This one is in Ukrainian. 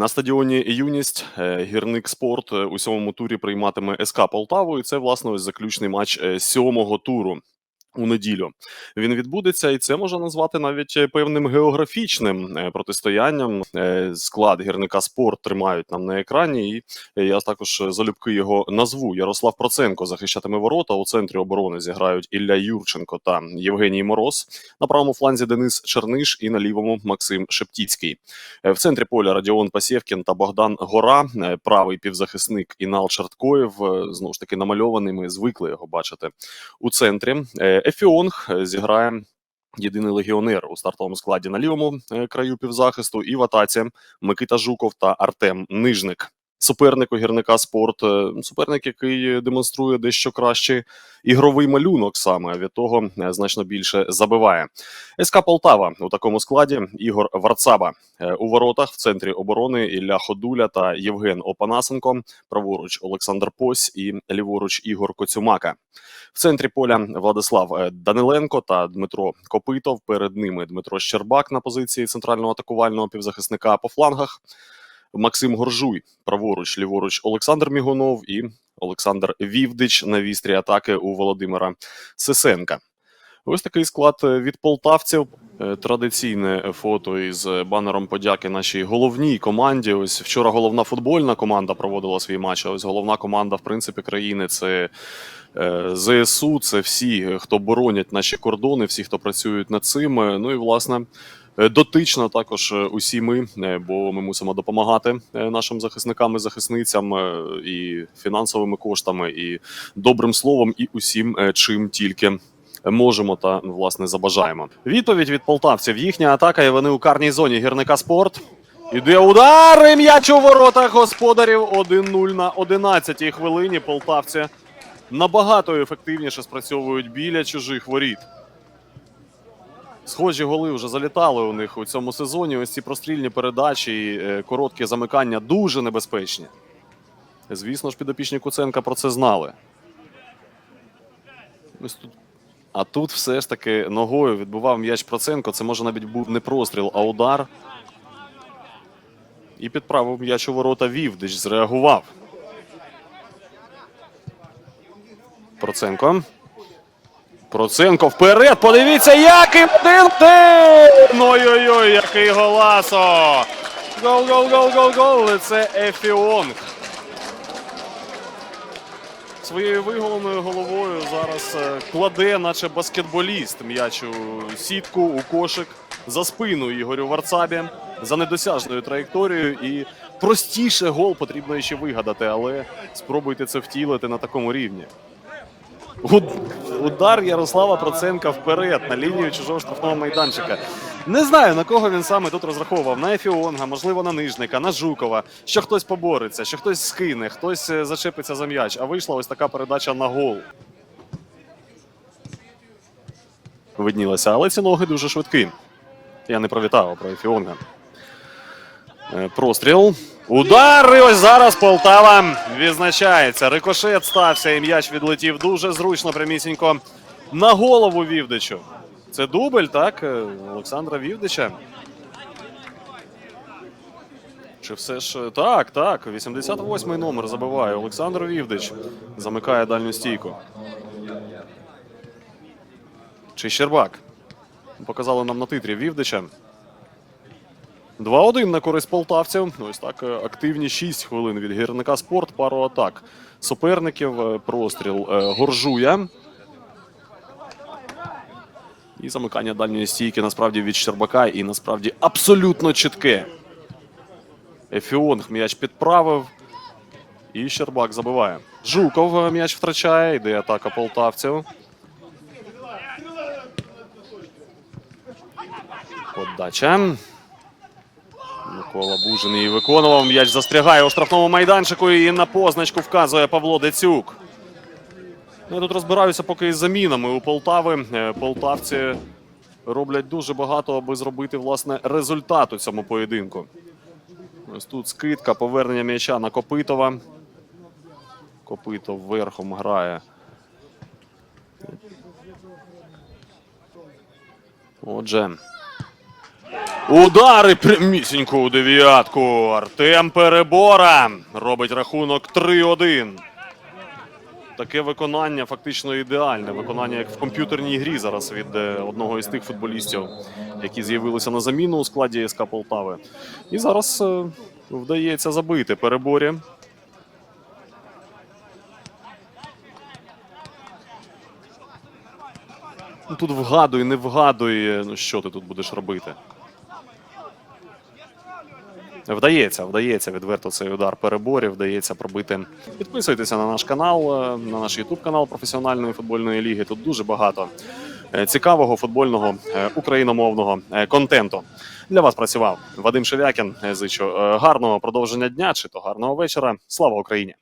На стадіоні Юність е, гірник спорт у сьомому турі прийматиме СК Полтаву. І це власне ось заключний матч е, сьомого туру. У неділю він відбудеться, і це можна назвати навіть е, певним географічним е, протистоянням. Е, Склад гірника спорт тримають нам на екрані, і я також залюбки його назву. Ярослав Проценко захищатиме ворота. У центрі оборони зіграють Ілля Юрченко та Євгеній Мороз. На правому фланзі Денис Черниш і на лівому Максим Шептіцький. В центрі поля Радіон Пасєвкін та Богдан Гора, правий півзахисник Інал Чарткоєв. Знову ж таки намальований. Ми звикли його бачити у центрі. Ефіонг е, зіграє. Єдиний легіонер у стартовому складі на лівому е, краю півзахисту і в атаці Микита Жуков та Артем Нижник. Суперник у гірника спорт, суперник, який демонструє дещо кращий ігровий малюнок, саме від того е, значно більше забиває. СК Полтава у такому складі Ігор Варцаба Е, у воротах в центрі оборони Ілля Ходуля та Євген Опанасенко. Праворуч Олександр Пось і ліворуч Ігор Коцюмака. В центрі поля Владислав е, Даниленко та Дмитро Копитов. Перед ними Дмитро Щербак на позиції центрального атакувального півзахисника по флангах. Максим Горжуй, праворуч, ліворуч Олександр Мігунов і Олександр Вівдич на вістрі атаки у Володимира Сисенка. Ось такий склад е, від полтавців. Е, Традиційне фото із банером подяки нашій головній команді. Ось вчора головна футбольна команда проводила свій матч. А ось головна команда, в принципі, країни це е, ЗСУ, це всі, хто боронять наші кордони, всі, хто працюють над цим. Ну і власне. Е, Дотично також е, усі ми, е, бо ми мусимо допомагати нашим захисникам і захисницям і фінансовими коштами, і добрим словом, і усім, чим тільки можемо та власне забажаємо. Відповідь від полтавців. Їхня атака, і вони у карній зоні гірника спорт. Іде удар, і м'яч у воротах господарів 1-0 на 11-й хвилині. Полтавці набагато ефективніше спрацьовують біля чужих воріт. Схожі голи вже залітали у них у цьому сезоні. Ось ці прострільні передачі і е, короткі замикання дуже небезпечні. Звісно ж, підопічні Куценка про це знали. Ось тут. А тут все ж таки ногою відбував м'яч Проценко. Це може навіть був не простріл, а удар. І підправив м'яч у ворота Вівдич. Зреагував. Проценко. Проценко вперед. Подивіться, який один один! Ой-ой-ой, який голасо! Гол, гол, гол, гол, гол! Це Ефіонг. Своєю виголеною головою зараз е, кладе, наче баскетболіст, м'яч у сітку, у кошик за спину Ігорю Варцабі за недосяжною траєкторією. І простіше гол потрібно ще вигадати, але спробуйте це втілити на такому рівні. Уд- Удар Ярослава Проценка вперед на лінію чужого штрафного майданчика. Не знаю на кого він саме тут розраховував. На Ефіонга, можливо, на Нижника, на Жукова. Що хтось побореться, що хтось скине, хтось е, зачепиться за м'яч. А вийшла ось така передача на гол. Виднілася, але ці ноги дуже швидкі. Я не про про Ефіонга. Е, Простріл. Удар! І ось зараз Полтава відзначається. Рикошет стався, і м'яч відлетів дуже зручно, прямісінько на голову Вівдичу. Це дубль, так? е, Олександра Вівдича. Чи все ж е, так, так. 88-й номер забиває. Олександр Вівдич замикає дальню стійку. Чи Щербак? Показали нам на титрі Вівдича. 2-1 на користь полтавців. Ось так е, активні 6 хвилин від гірника спорт. Пару атак суперників. Е, Простріл е, Горжуя. І замикання дальньої стійки насправді від Щербака і насправді абсолютно чітке. Ефіонг м'яч підправив. І Щербак забиває. Жуков м'яч втрачає. Йде атака полтавців. Подача. Микола Бужин її виконував. М'яч застрягає у штрафному майданчику і на позначку вказує Павло Децюк. Ну, я тут розбираюся поки із замінами у Полтави. Е, Полтавці роблять дуже багато, аби зробити власне результат у цьому поєдинку. Ось тут скидка, повернення м'яча на Копитова. Копитов верхом грає. Отже, Удари прямісінько у дев'ятку. Артем Перебора робить рахунок 3-1. Таке виконання фактично ідеальне. Виконання як в комп'ютерній грі зараз від е, одного із тих футболістів, які з'явилися на заміну у складі СК Полтави. І зараз е, вдається забити переборі. Ну, Тут вгадуй, не вгадуй. Ну що ти тут будеш робити? Вдається, вдається відверто цей удар переборів, вдається пробити. Підписуйтеся на наш канал, е, на наш Ютуб канал професіональної футбольної ліги. Тут дуже багато е, цікавого футбольного е, україномовного контенту. Для вас працював Вадим Шевякін. Зичу гарного продовження дня чи то гарного вечора. Слава Україні!